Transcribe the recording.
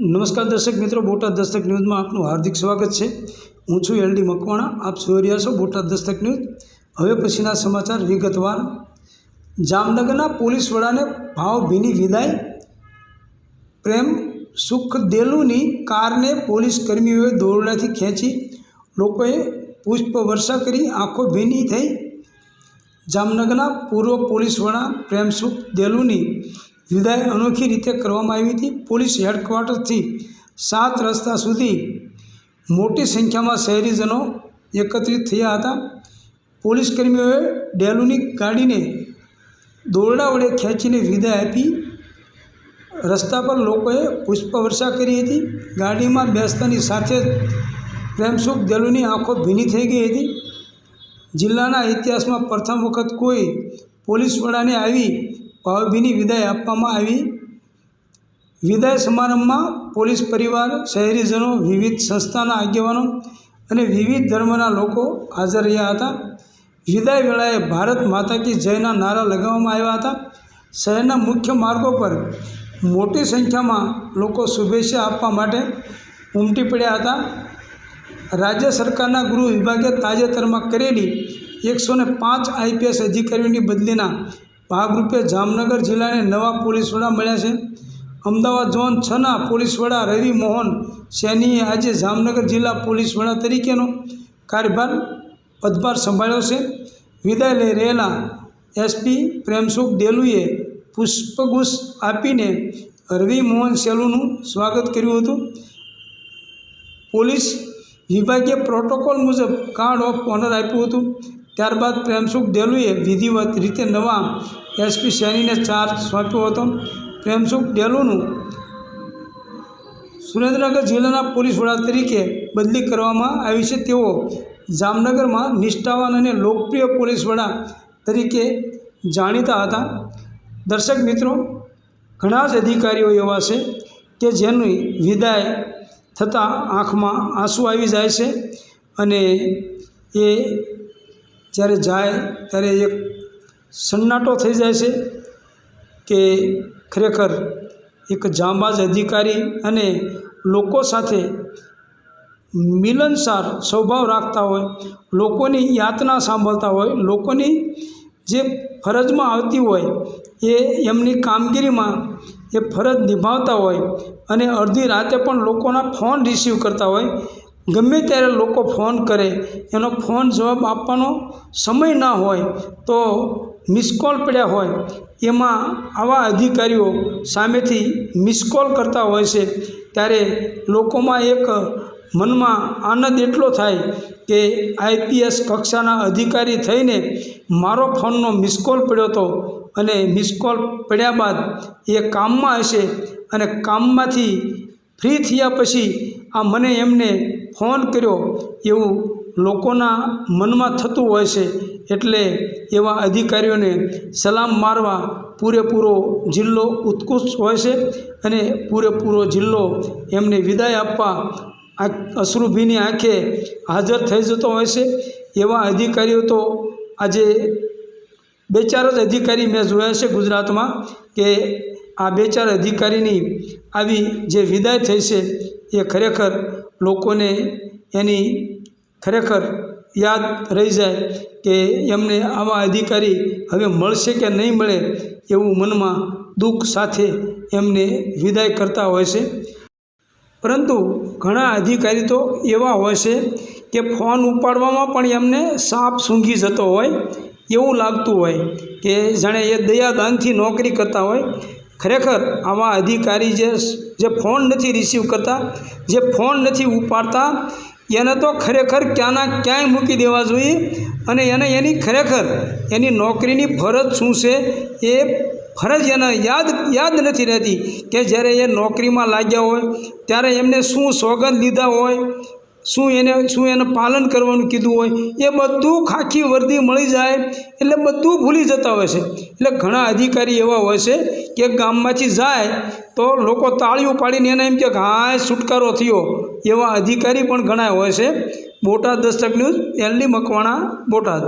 નમસ્કાર દર્શક મિત્રો, બોટાદ દસ્તક ન્યૂઝમાં આપનું હાર્દિક સ્વાગત છે. હું છું એલડી મકવાણા, આપ જોઈ રહ્યા છો બોટાદ દસ્તક ન્યૂઝ. હવે પછીના સમાચાર વિગતવાર. જામનગરના પોલીસ વડાને ભાવભીની વિદાય. પ્રેમ સુખ દેલુની કારને પોલીસ કર્મીઓએ દોરડાથી ખેંચી. લોકોએ પુષ્પ વર્ષા કરી, આંખો ભીની થઈ. જામનગરના પૂર્વ પોલીસ વડા પ્રેમસુખ દેલુની વિદાય અનોખી રીતે કરવામાં આવી હતી. પોલીસ હેડક્વાર્ટરથી સાત રસ્તા સુધી મોટી સંખ્યામાં શહેરીજનો એકત્રિત થયા હતા. પોલીસ કર્મીઓએ ડેલુની ગાડીને દોરડા વડે ખેંચીને વિદાય આપી. રસ્તા પર લોકોએ પુષ્પવર્ષા કરી હતી. ગાડીમાં બેસતાની સાથે જ પ્રેમસુખ દેલુની આંખો ભીની થઈ ગઈ હતી. જિલ્લાના ઇતિહાસમાં પ્રથમ વખત કોઈ પોલીસ વડાને આવી ભાવભીની વિદાય આપવામાં આવી. વિદાય સમારંભમાં પોલીસ પરિવાર, શહેરીજનો, વિવિધ સંસ્થાના આગેવાનો અને વિવિધ ધર્મના લોકો હાજર રહ્યા હતા. વિદાય વેળાએ ભારત માતા કી જયના નારા લગાવવામાં આવ્યા હતા. શહેરના મુખ્ય માર્ગો પર મોટી સંખ્યામાં લોકો શુભેચ્છા આપવા માટે ઉમટી પડ્યા હતા. રાજ્ય સરકારના ગૃહ વિભાગે તાજેતરમાં કરેલી એકસો ને પાંચ આઈપીએસ અધિકારીઓની બદલીના ભાગરૂપે જામનગર જિલ્લાને નવા પોલીસ વડા મળ્યા છે. અમદાવાદ ઝોન છના પોલીસ વડા રવિ મોહન સૈનીએ આજે જામનગર જિલ્લા પોલીસ વડા તરીકેનો કાર્યભાર પદભાર સંભાળ્યો છે. વિદાય લઈ રહેલા એસપી પ્રેમસુખ ડેલુએ પુષ્પગુચ્છ આપીને રવિ મોહન સેલુનું સ્વાગત કર્યું હતું. પોલીસ વિભાગીય પ્રોટોકોલ મુજબ કાર્ડ ઓફ ઓનર આપ્યું હતું. ત્યારબાદ પ્રેમસુખ ડેલુએ વિધિવત રીતે નવા એસપી સૈનીને ચાર્જ સોંપ્યો હતો. પ્રેમસુખ ડેલુનું સુરેન્દ્રનગર જિલ્લાના પોલીસ વડા તરીકે બદલી કરવામાં આવી છે. તેઓ જામનગરમાં નિષ્ઠાવાન અને લોકપ્રિય પોલીસ વડા તરીકે જાણીતા હતા. દર્શક મિત્રો, ઘણા જ અધિકારીઓ એવા છે કે જેની વિદાય થતાં આંખમાં આંસુ આવી જાય છે અને એ જ્યારે જાય ત્યારે એક સન્નાટો થઈ જાય છે કે ખરેખર એક જાંબાજ અધિકારી અને લોકો સાથે મિલનસાર સ્વભાવ રાખતા હોય, લોકોની યાતના સાંભળતા હોય, લોકોની જે ફરજમાં આવતી હોય એ એમની કામગીરીમાં એ ફરજ નિભાવતા હોય અને અડધી રાતે પણ લોકોના ફોન રિસીવ કરતા હોય ગમે ત્યારે લોકો ફોન કરે, એનો ફોન જવાબ આપવાનો સમય ના હોય તો મિસ કોલ પડ્યા હોય, એમાં આવા અધિકારીઓ સામેથી મિસ કોલ કરતા હોય છે. ત્યારે લોકોમાં એક મનમાં આનંદ એટલો થાય કે આઈપીએસ કક્ષાના અધિકારી થઈને મારો ફોનનો મિસ કોલ પડ્યો હતો અને મિસ કોલ પડ્યા બાદ એ કામમાં હશે અને કામમાંથી ફ્રી થયા પછી આ મને એમને ફોન કર્યો એવું લોકોના મનમાં થતું હોય છે એટલે એવા અધિકારીઓને સલામ મારવા પૂરેપૂરો જિલ્લો ઉત્કૃષ્ટ હોય છે અને પૂરેપૂરો જિલ્લો એમને વિદાય આપવા આ અશ્રુભીની આંખે હાજર થઈ જતો હોય છે. એવા અધિકારીઓ તો આજે બે ચાર જ અધિકારી મેં જોયા છે ગુજરાતમાં કે આ બે ચાર અધિકારીની આવી જે વિદાય થઈ છે, એ ખરેખર લોકોને એની ખરેખર યાદ રહી જાય કે એમને આવા અધિકારી હવે મળશે કે નહીં મળે એવું મનમાં દુઃખ સાથે એમને વિદાય કરતા હોય છે. પરંતુ ઘણા અધિકારી તો એવા હોય છે કે ફોન ઉપાડવામાં પણ એમને સાપ સૂંઘી જતો હોય એવું લાગતું હોય કે જાણે એ દયાદાનથી નોકરી કરતા હોય ખરેખર આવા અધિકારી જે જે ફોન નથી રિસીવ કરતા, જે ફોન નથી ઉપાડતા, એને તો ખરેખર ક્યાંના ક્યાંય મૂકી દેવા જોઈએ અને એને એની ખરેખર એની નોકરીની ફરજ શું છે એ ફરજ એને યાદ યાદ નથી રહેતી કે જ્યારે એ નોકરીમાં લાગ્યા હોય, ત્યારે એમને શું સોગંદ લીધા હોય શું એને શું એને પાલન કરવાનું કીધું હોય, એ બધું ખાખી વર્દી મળી જાય એટલે બધું ભૂલી જતા હોય છે. એટલે ઘણા અધિકારી એવા હોય છે કે ગામમાંથી જાય તો લોકો તાળીઓ પાડીને એને એમ કે હા છુટકારો થયો. એવા અધિકારી પણ ઘણા હોય છે. Botad Dastak news, LD Makwana, Botad.